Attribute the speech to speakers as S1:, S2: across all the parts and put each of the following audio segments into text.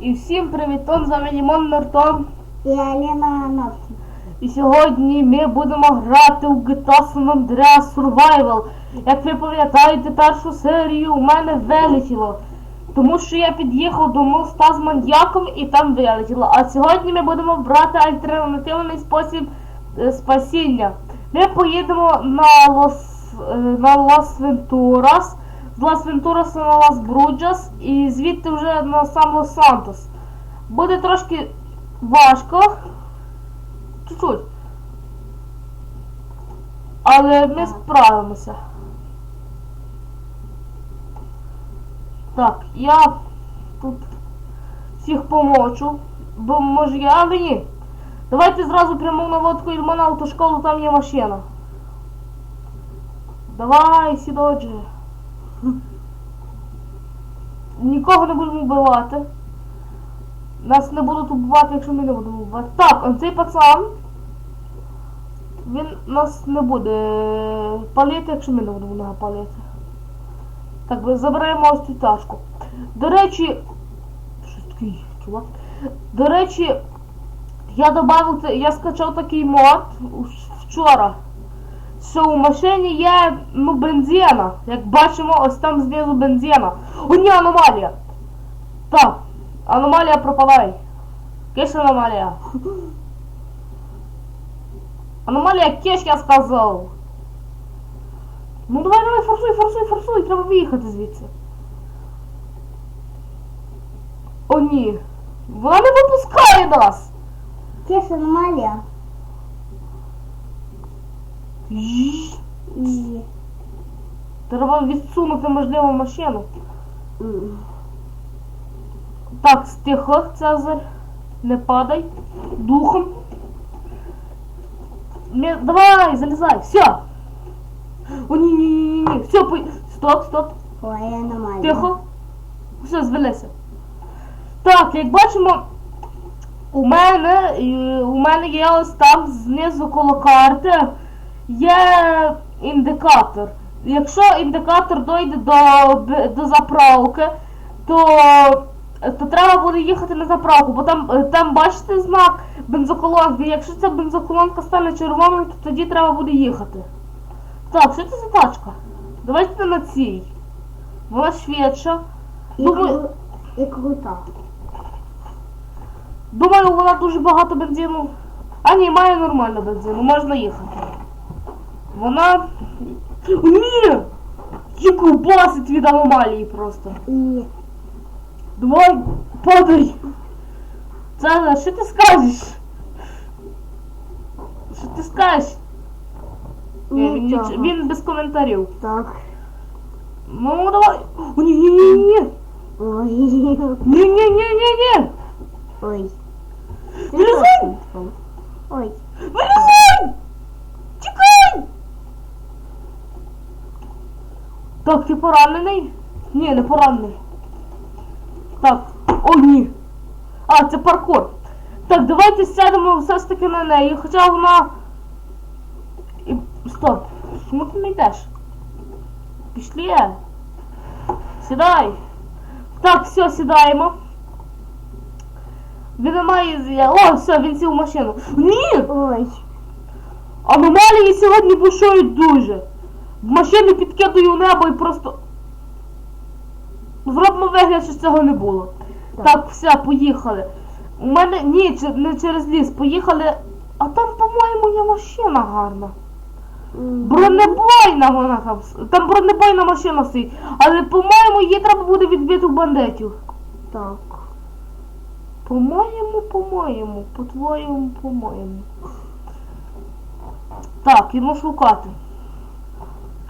S1: І всім привітон за Мінімон Нертон.
S2: І Аліна Ановська.
S1: І сьогодні ми будемо грати у GTA San Andreas Survival. Як ви пам'ятаєте, першу серію у мене вилетіло. Тому що я під'їхав до моста з маньяком і там вилетіло. А сьогодні ми будемо брати альтернативний спосіб е, спасіння. Ми поїдемо на Лос е, на Лос Вентурас, з Лос Вентураса на Лос Бруджас і звідти вже на сам Лос Сантос. Буде трошки важко. Чуть-чуть. Але ми справимося. Так, я тут всіх помочу. Бо може я, але ні. Давайте зразу прямо на лодку Ільма на автошколу, там є машина. Давай, сідоджи. Нікого не будемо вбивати. Нас не будуть убивати, якщо ми не будемо вбивати. Так, он цей пацан. Він нас не буде палити, якщо ми не будемо його палити. Так, ми заберемо ось цю ташку. До речі. Такий чувак. До речі, я те- я скачав такий мод вчора. Що у машині є ну, бензина. Як бачимо, ось там знизу бензина. О, ні, аномалія. Так, аномалія пропадай. Киш аномалія. Аномалія кеш, я сказав. Ну давай, давай, форсуй, форсуй, форсуй, треба виїхати звідси. О, ні. Вона не випускає нас.
S2: Це аномалія. І...
S1: Треба відсунути, можливо, машину. Так, стихо, Цезарь. Не падай. Духом. Не, давай, залізай. Все. О, ні, ні, ні, ні. Все, по... Стоп, стоп.
S2: Ой.
S1: Тихо. Все, звелися. Так, як бачимо, у мене, у мене є ось там знизу коло карти є індикатор. Якщо індикатор дойде до, до заправки, то, то треба буде їхати на заправку, бо там, там бачите знак бензоколонки. Якщо ця бензоколонка стане червоною, то тоді треба буде їхати. Так, що це за тачка? Давайте на цій. Вона швидша. Думаю, думаю, вона дуже багато бензину. А ні, має нормально бензину, можна їхати. Вона. Ні! Яку басить від аномалії просто.
S2: І...
S1: Давай, падай! Цезар, що ти скажеш? Що ти скажеш? Ні, він,
S2: Нічого.
S1: ніч- він без коментарів.
S2: Так.
S1: Ну давай. О, ні, ні, ні, ні.
S2: Ой.
S1: Ні, ні, ні, ні, ні.
S2: Ой. Ти
S1: Вилізай!
S2: точно там. Ой.
S1: Вилізай! Так, ти поранений? Ні, не поранений. Так, о, ні. А, це паркур. Так, давайте сядемо все ж таки на неї, хоча вона. І... Стоп. Чому ти не йдеш? Пішли. Сідай. Так, все, сідаємо. Він не має. з'я- О, все, він сів в машину. Ні!
S2: Ой.
S1: Аномалії сьогодні бушують дуже. Машини підкидаю в небо і просто. Зробимо вигляд, що цього не було.
S2: Так.
S1: Так, все, поїхали. У мене. Ні, не через ліс, поїхали. А там, по-моєму, є машина гарна. Бронебойна вона там. Там бронебойна машина стоїть. Але, по-моєму, її треба буде відбити в бандитів.
S2: Так.
S1: По-моєму, по-моєму, по-твоєму, по-моєму. Так, йому шукати.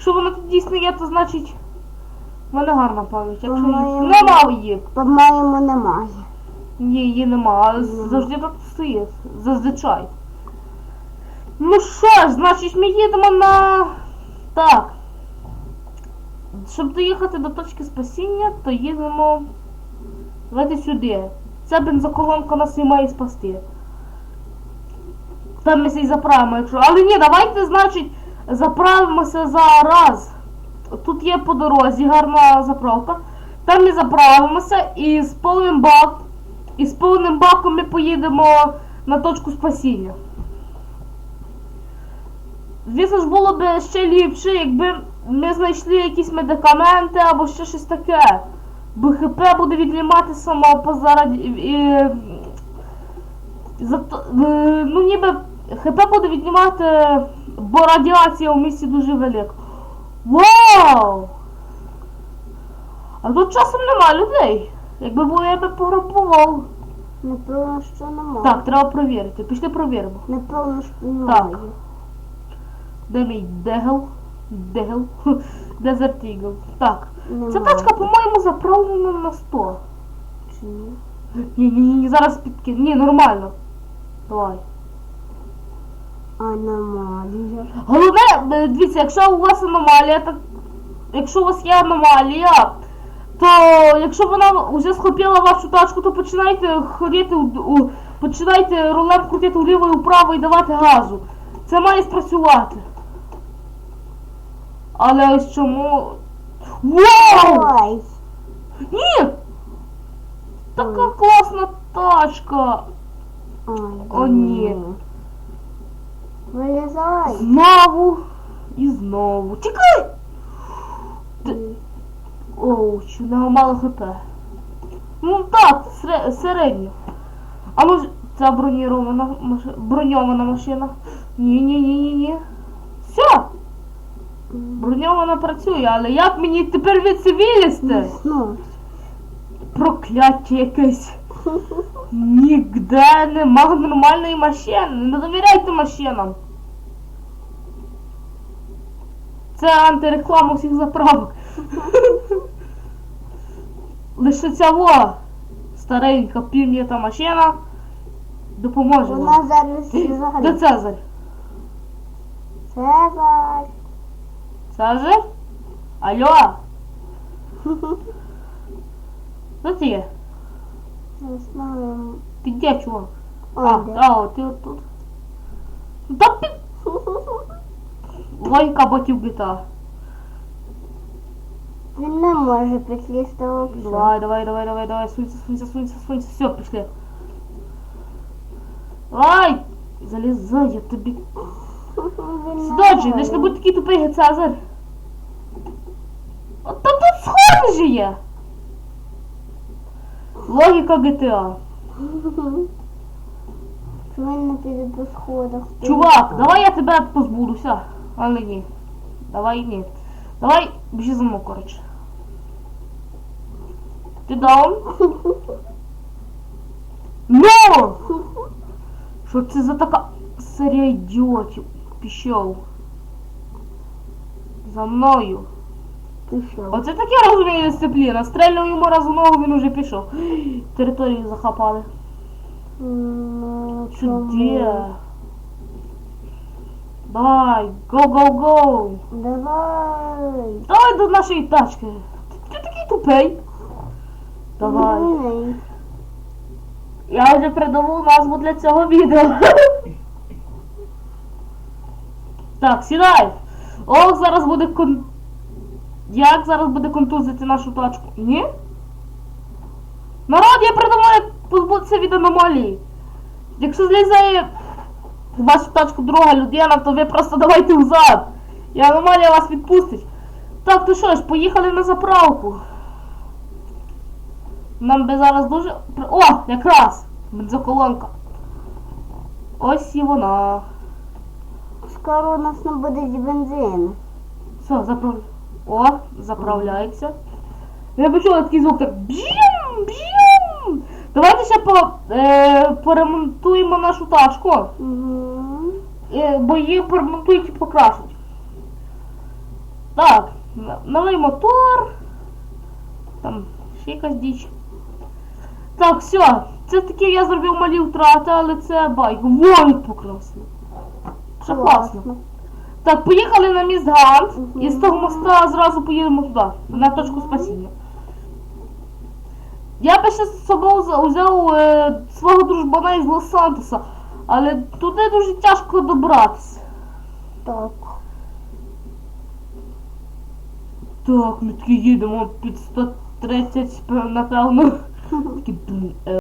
S1: Якщо вона тут дійсно є, то значить в мене гарна пам'ять. Якщо її...
S2: По-моєму-
S1: Нема її.
S2: По-моєму, немає.
S1: Ні, її нема, але завжди так стоїть. Зазвичай. Ну що ж, значить ми їдемо на. Так. Щоб доїхати до точки спасіння, то їдемо. Давайте сюди. Ця бензоколонка нас і має спасти. Там ми ся й заправимо, якщо. Але ні, давайте, значить, заправимося зараз. Тут є по дорозі гарна заправка. Там ми заправимося і сповним бак. І з повним баком ми поїдемо на точку спасіння. Звісно ж, було б ще ліпше, якби ми знайшли якісь медикаменти або ще щось таке. Бо ХП буде віднімати само позараді. І, зато, е, ну ніби ХП буде віднімати, бо радіація у місті дуже велика. Вау! А тут часом нема людей. Якби було, я би пограбував.
S2: Напевно, що немає.
S1: Так, треба провірити. Пішли провіримо.
S2: Напевно, що немає.
S1: Де мій дегл? Дегл. Desert Eagle. Так.
S2: Немає.
S1: Ця тачка, по-моєму, заправлена на 100.
S2: Чи ні?
S1: Ні, ні, ні, зараз підки. Ні, нормально. Давай.
S2: Аномалія.
S1: Головне, е, дивіться, якщо у вас аномалія, так якщо у вас є аномалія, то якщо вона вже схопила вашу тачку, то починайте ходити у, у починайте рулем крутити вліво і вправо і давати газу. Це має спрацювати. Але ось чому. Вау! Ні! Така класна тачка! О, ні.
S2: Вилізай.
S1: Знову і знову. Чекай! Ти- Оу, в нього мало хп. Ну так, середньо. А може це броньована машина? Ні, ні, ні, ні, ні. Все, броньована працює, але як мені тепер від це вилізти?
S2: Ну.
S1: Прокляття якесь. Нігде нема нормальної машини. Не довіряйте машинам. Це антиреклама всіх заправок. Лише ця во старенька півнята машина допоможе
S2: Вона зараз
S1: Де
S2: взагалі.
S1: Цезарь?
S2: Цезар.
S1: Цезарь? Алло? Де ти є?
S2: Не знаю.
S1: Ти де, чувак?
S2: О,
S1: А,
S2: де?
S1: а, ти отут. Да під... Логіка ботів GTA.
S2: Він не може підлізти взагалі.
S1: Давай, давай, давай, давай, давай, сунься, сунься, сунься, сунься, все, пішли. Давай! Залізай, я тобі.
S2: Не
S1: Сдоджи,
S2: може.
S1: лиш не будь такий тупий Цезар. От та тут схоже же є. Логіка GTA.
S2: Не піде по сходах?
S1: Чувак, давай я тебе позбудуся. Але ні. Давай ні. Давай біжи за мною, коротше. Ти даун? Ну! Що це за така серія ідіотів? Пішов. За мною.
S2: Пішов.
S1: Оце таке розумію дисципліна. Стрельнув йому раз в ногу, він уже пішов. Територію захапали.
S2: Ну,
S1: Що? Давай, go, go, go!
S2: Давай.
S1: Давай до нашої тачки. Ти, ти такий тупий. Давай. Я вже придумав назву для цього відео. так, сідай. О, зараз буде кон... Як зараз буде контузити нашу тачку? Ні? Народ, я придумав, як позбутися від аномалії. Якщо злізає в вашу тачку друга людина, то ви просто давайте взад. І аномалія вас відпустить. Так, то що ж, поїхали на заправку. Нам би зараз дуже. О, якраз! Бензоколонка. Ось і вона.
S2: Скоро у нас не буде бензину.
S1: Все, заправ... О, заправляється. Я почула такий звук так. Бжім! Бжім! Давайте ще по, е, поремонтуємо нашу тачку.
S2: Угу.
S1: Е, бо її поремонтують і покрасять. Так, налий мотор. Там ще якась діч. Так, все. Це таки я зробив малі втрати, але це байк. Во, як покрасно. Ще класно. Так, поїхали на міст.
S2: Мгм.
S1: І з того моста зразу поїдемо туди, на точку спасіння. Я би ще з собою взяв е, свого дружбана із Лос-Сантоса, але туди дуже тяжко добратися.
S2: Так.
S1: Так, ми таки їдемо під 130, напевно. Такі, блін, е,